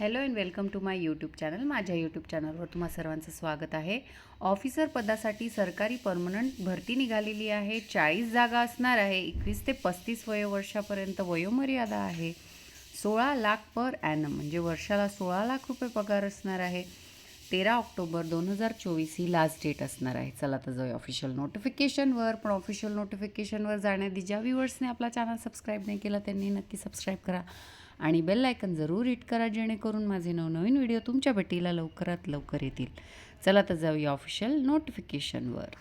Hello and welcome to my YouTube channel. माझ्या YouTube चॅनलवर तुम्हा सर्वांचं स्वागत आहे. ऑफिसर पदासाठी सरकारी परमनंट भरती निघालेली आहे. चाळीस जागा असणार आहे. एकवीस ते पस्तीस वयोवर्षापर्यंत वयोमर्यादा आहे. सोळा लाख पर ॲनम म्हणजे वर्षाला सोळा लाख रुपये पगार असणार आहे. तेरा ऑक्टोबर दोन हजार चोवीस ही लास्ट डेट असणार आहे. चला तर जाऊया ऑफिशियल नोटिफिकेशनवर पण ऑफिशियल नोटिफिकेशनवर जाण्याआधी ज्या व्ह्युअर्सने आपला चॅनल सबस्क्राईब नाही केला त्यांनी नक्की सबस्क्राईब करा. आणि बेल आयकन जरूर हिट करा जेणेकरून माझे नवनवीन व्हिडिओ तुमच्या भेटीला लवकरात लवकर येतील. चला तर जाऊया ऑफिशियल नोटिफिकेशनवर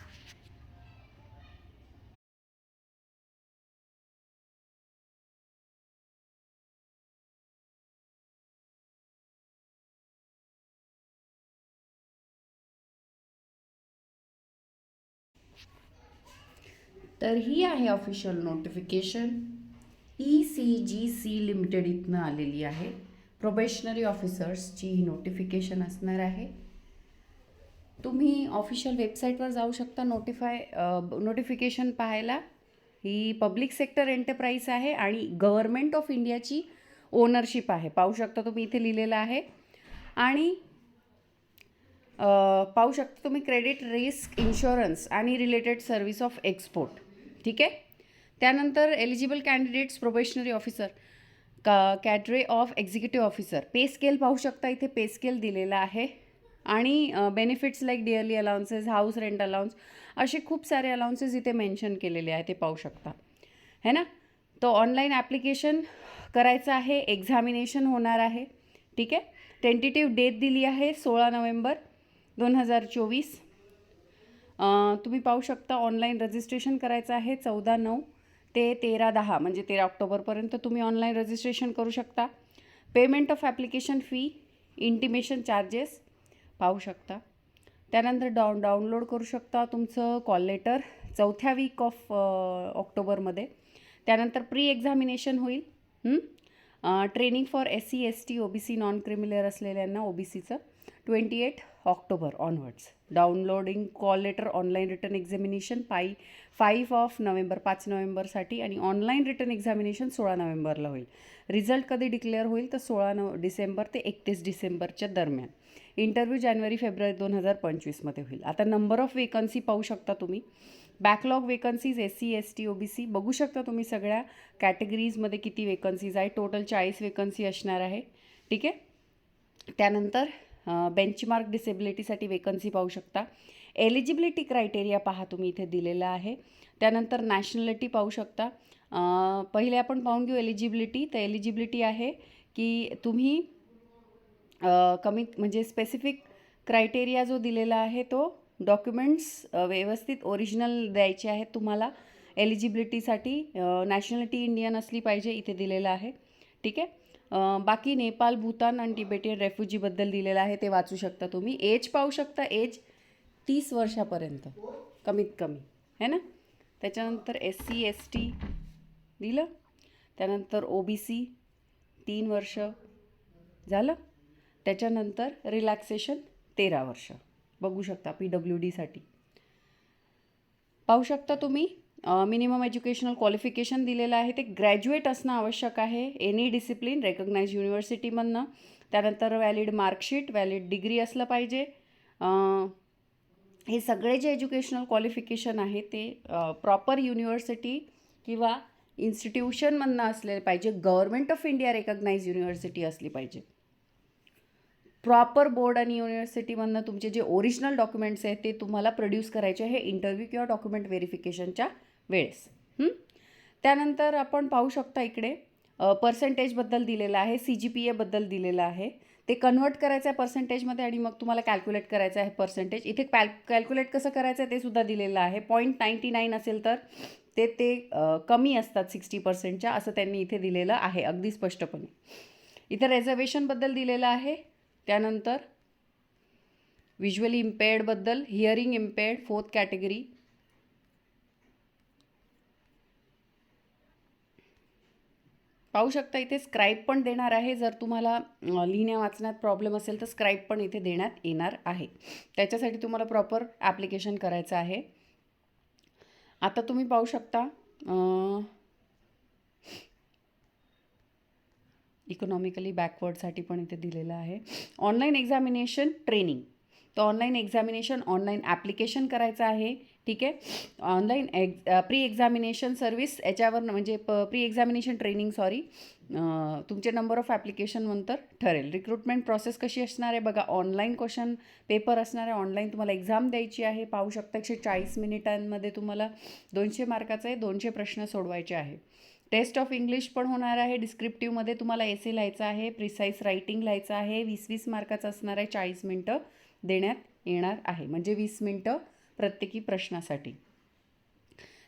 तर ही आहे official notification E C G C limited इथनं आलेली आहे. प्रोबेशनरी ऑफिसर्सची ही नोटिफिकेशन असणार आहे. तुम्ही ऑफिशियल वेबसाईटवर जाऊ शकता. नोटिफाय नोटिफिकेशन पाहायला. ही पब्लिक सेक्टर एंटरप्राईज आहे आणि गव्हर्मेंट ऑफ इंडियाची ओनरशिप आहे. पाहू शकता तुम्ही इथे लिहिलेलं आहे. आणि पाहू शकता तुम्ही क्रेडिट रिस्क इन्शुरन्स आणि रिलेटेड सर्व्हिस ऑफ एक्सपोर्ट ठीक आहे? त्यानंतर एलिजिबल कॅन्डिडेट्स प्रोबेशनरी ऑफिसर का कॅटरे of executive officer pay scale पाहू शकता इथे पे स्केल दिलेला आहे. आणि benefits like dearly allowances house rent allowance असे खूप सारे अलाउन्सेस इथे मेन्शन केलेले आहे ते पाहू शकता. है ना? तो ऑनलाईन ॲप्लिकेशन करायचं आहे एक्झामिनेशन होणार आहे. ठीक आहे? टेंटेटिव्ह डेट दिली आहे सोळा नोव्हेंबर दोन हजार चोवीस. तुम्ही पाहू शकता ऑनलाईन रजिस्ट्रेशन करायचं आहे चौदा नऊ. ते तेरा दहा म्हणजे तेरा ऑक्टोबरपर्यंत तुम्ही ऑनलाईन रजिस्ट्रेशन करू शकता. Payment of application fee intimation charges पाहू शकता. त्यानंतर डाऊन डाउनलोड करू शकता तुमचं कॉल लेटर चौथ्या वीक ऑफ ऑक्टोबरमध्ये. त्यानंतर प्री एक्झामिनेशन होईल training for S C S T O B C non creamy layer असलेल्यांना ओ बी सीचं twenty eight October onwards. Downloading call letter online written examination pie five of November पाच नोव्हेंबरसाठी आणि online written examination सोळा नोव्हेंबरला होईल. Result कधी declare होईल? तर सोळा नव डिसेंबर ते एकतीस डिसेंबरच्या दरम्यान. इंटरव्ह्यू जानेवारी फेब्रुवारी दोन हजार पंचवीसमध्ये होईल. आता नंबर ऑफ वेकन्सी पाहू शकता तुम्ही. Backlog vacancies S C S T O B C बघू शकता तुम्ही सगळ्या कॅटेगरीजमध्ये किती वेकन्सीज आहे. टोटल चाळीस वेकन्सी असणार आहे. ठीक आहे? त्यानंतर बेंचमार्क डिसेबिलिटीसाठी वेकन्सी पाहू शकता. एलिजिबिलिटी क्रायटेरिया पहा तुम्ही इथे दिलेला आहे. त्यानंतर नॅशनॅलिटी पाहू शकता. पहिले आपण पाहून घेऊ एलिजिबिलिटी तर एलिजिबिलिटी आहे की तुम्ही कमीत म्हणजे स्पेसिफिक क्रायटेरिया जो दिलेला आहे तो डॉक्युमेंट्स व्यवस्थित ओरिजिनल द्यायचे आहेत तुम्हाला. एलिजिबिलिटीसाठी नॅशनॅलिटी इंडियन असली पाहिजे इथे दिलेलं आहे. ठीक आहे? बाकी नेपाल भूतान आणि टिबेटियन रेफ्युजीबद्दल दिलेलं आहे ते वाचू शकता तुम्ही. एज पाहू शकता. एज तीस वर्षापर्यंत. कमीत कमी. है ना? त्याच्यानंतर एस सी एस टी दिलं. त्यानंतर ओ बी सी तीन वर्ष झालं. त्याच्यानंतर रिलॅक्सेशन तेरा वर्ष. बघू शकता पी डब्ल्यू डीसाठी पाहू शकता तुम्ही. मिनिमम एज्युकेशनल क्वालिफिकेशन दिलेलं आहे. ते ग्रॅज्युएट असणं आवश्यक आहे. एनी डिसिप्लिन रेकग्नाइज युनिव्हर्सिटीमधनं त्यानंतर व्हॅलिड मार्कशीट व्हॅलिड डिग्री असलं पाहिजे. हे सगळे जे एज्युकेशनल क्वालिफिकेशन आहे ते प्रॉपर युनिव्हर्सिटी किंवा इन्स्टिट्यूशनमधनं असले पाहिजे. Government of India recognise university असली पाहिजे. प्रॉपर बोर्ड आणि युनिव्हर्सिटीमधनं तुमचे जे ओरिजिनल डॉक्युमेंट्स आहेत ते तुम्हाला प्रोड्यूस करायचे हे इंटरव्ह्यू किंवा डॉक्युमेंट व्हेरिफिकेशनच्या वेळेस. त्यानंतर आपण पाहू शकता इकडे पर्सेंटेजबद्दल दिलेलं आहे सी जी पी एबद्दल दिलेलं आहे. ते कन्व्हर्ट करायचं आहे पर्सेंटेजमध्ये आणि मग तुम्हाला कॅल्क्युलेट करायचं आहे पर्सेंटेज इथे कॅल कॅल्क्युलेट कसं करायचं आहे ते सुद्धा दिलेलं आहे. पॉईंट नाईंटी नाईन असेल तर ते ते कमी असतात सिक्स्टी पर्सेंटच्या असं त्यांनी इथे दिलेलं आहे अगदी स्पष्टपणे. इथे रेझर्वेशनबद्दल दिलेलं आहे. त्यानंतर व्हिज्युअली इम्पेअर्डबद्दल हिअरिंग इम्पेअर्ड फोर्थ कॅटेगरी पाहू शकता इथे स्क्राईब पण देणार आहे. जर तुम्हाला लिहिण्या वाचण्यात प्रॉब्लेम असेल तर स्क्राईब पण इथे देण्यात येणार आहे. त्याच्यासाठी तुम्हाला प्रॉपर ॲप्लिकेशन करायचं आहे. आता तुम्ही पाहू शकता इकॉनॉमिकली बॅकवर्डसाठी पण इथे दिलेलं आहे. ऑनलाईन एक्झामिनेशन ट्रेनिंग तर ऑनलाईन एक्झामिनेशन ऑनलाईन ॲप्लिकेशन करायचं आहे. ठीक आहे? ऑनलाईन एक् प्री एक्झामिनेशन सर्विस याच्यावर म्हणजे प प्री एक्झामिनेशन ट्रेनिंग सॉरी तुमचे नंबर ऑफ ॲप्लिकेशन नंतर ठरेल. रिक्रुटमेंट प्रोसेस कशी असणार आहे बघा ऑनलाईन क्वेश्चन पेपर असणार आहे ऑनलाईन तुम्हाला एक्झाम द्यायची आहे पाहू शकता एकशे चाळीस मिनिटांमध्ये तुम्हाला दोनशे मार्काचे दोनशे प्रश्न सोडवायचे आहे. टेस्ट ऑफ इंग्लिश पण होणार आहे डिस्क्रिप्टिव्हमध्ये तुम्हाला एसे लिहायचं आहे प्रिसाईज रायटिंग लिहायचं आहे वीस वीस मार्काचं असणार आहे चाळीस मिनटं देण्यात येणार आहे. म्हणजे वीस मिनटं प्रत्येकी प्रश्नासाठी.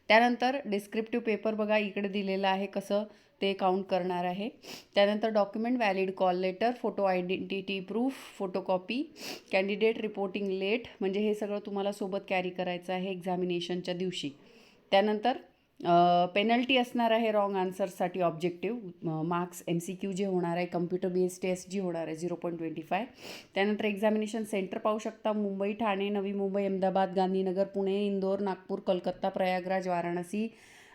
त्यानंतर डिस्क्रिप्टिव्ह पेपर बघा इकडे दिलेलं आहे कसं ते काउंट करणार आहे. त्यानंतर document valid call letter photo identity proof photocopy candidate reporting late म्हणजे हे सगळं तुम्हाला सोबत कॅरी करायचं आहे एक्झामिनेशनच्या दिवशी. त्यानंतर पेनल्टी असणार आहे wrong आन्सरसाठी objective marks M C Q जे होणार आहे कम्प्युटर बेस्ड टेस्ट जी होणार आहे झिरो पॉईंट ट्वेंटी फाय त्यानंतर एक्झामिनेशन सेंटर पाहू शकता. मुंबई ठाणे नवी मुंबई अहमदाबाद गांधीनगर पुणे इंदोर नागपूर कोलकाता प्रयागराज वाराणसी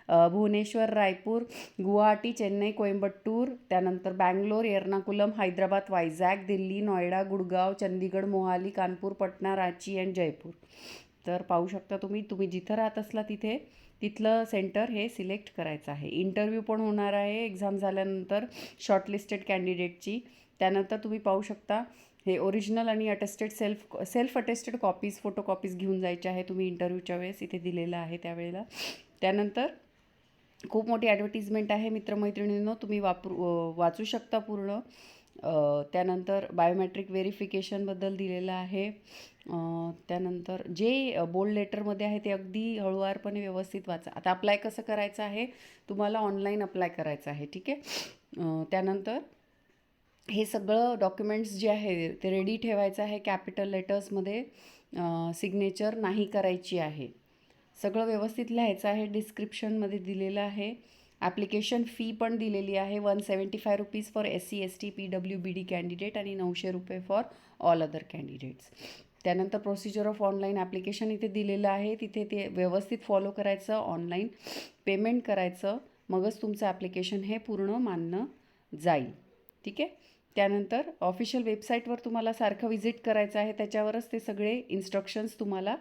भुवनेश्वर रायपूर गुवाहाटी चेन्नई कोइंबटूर त्यानंतर बँगलोर एर्नाकुलम हैदराबाद वायझॅग दिल्ली नोएडा गुडगाव चंदीगड मोहाली कानपूर पटना रांची अँड जयपूर. तर पाहू शकता तुम्ही तुम्ही जिथं राहत असला तिथे तिथलं सेंटर हे सिलेक्ट करायचं आहे. इंटरव्ह्यू पण होणार आहे एक्झाम झाल्यानंतर शॉर्टलिस्टेड कॅन्डिडेटची त्यानंतर तुम्ही पाहू शकता हे ओरिजिनल आणि attested self self attested copies photo copies घेऊन जायचे आहे तुम्ही इंटरव्ह्यूच्या वेळेस. इथे दिलेलं आहे त्यावेळेला. त्यानंतर खूप मोठी ॲडव्हर्टिजमेंट आहे मित्रमैत्रिणींनो तुम्ही वापरू वाचू शकता पूर्ण. त्यानंतर बायोमॅट्रिक व्हेरिफिकेशनबद्दल दिलेलं आहे. त्यानंतर जे बोल्ड लेटरमध्ये आहे ते अगदी हळुवारपणे व्यवस्थित वाचा. आता अप्लाय कसं करायचं आहे? तुम्हाला ऑनलाईन अप्लाय करायचं आहे ठीक आहे? त्यानंतर हे सगळं डॉक्युमेंट्स जे आहे ते रेडी ठेवायचं आहे. कॅपिटल लेटर्समध्ये सिग्नेचर नाही करायची आहे. सगळं व्यवस्थित लिहायचं आहे. डिस्क्रिप्शनमध्ये दिलेलं आहे. ॲप्लिकेशन फी पण दिलेली आहे. One seventy five rupees for S C S T P W B D candidate आणि नऊशे रुपये फॉर ऑल अदर कॅन्डिडेट्स त्यानंतर प्रोसिजर ऑफ ऑनलाईन ॲप्लिकेशन इथे दिलेलं आहे. तिथे ते व्यवस्थित फॉलो करायचं ऑनलाईन पेमेंट करायचं. मगच तुमचं ॲप्लिकेशन हे पूर्ण मानलं जाईल. ठीक आहे? त्यानंतर ऑफिशियल वेबसाईटवर तुम्हाला सारखं व्हिजिट करायचं आहे त्याच्यावरच ते सगळे इन्स्ट्रक्शन्स तुम्हाला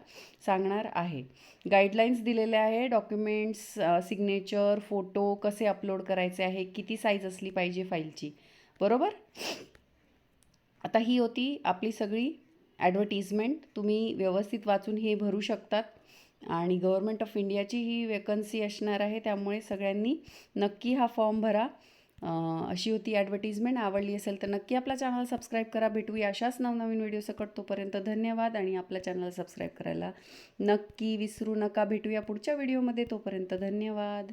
सांगणार आहे. गाईडलाईन्स दिलेले आहे डॉक्युमेंट्स सिग्नेचर फोटो कसे अपलोड करायचे आहे किती साईज असली पाहिजे फाईलची. बरोबर? आता ही होती आपली सगळी ॲडव्हर्टिजमेंट तुम्ही व्यवस्थित वाचून हे भरू शकतात. आणि गव्हर्मेंट ऑफ इंडियाची ही वेकन्सी असणार आहे त्यामुळे सगळ्यांनी नक्की हा फॉर्म भरा. अशी होती ॲडव्हर्टिजमेंट आवडली असेल तर नक्की आपला चॅनल सबस्क्राईब करा. भेटूया अशाच नवनवीन व्हिडिओ सकट तोपर्यंत धन्यवाद आणि आपल्या चॅनल सबस्क्राईब करायला नक्की विसरू नका. भेटूया पुढच्या व्हिडिओमध्ये तोपर्यंत धन्यवाद.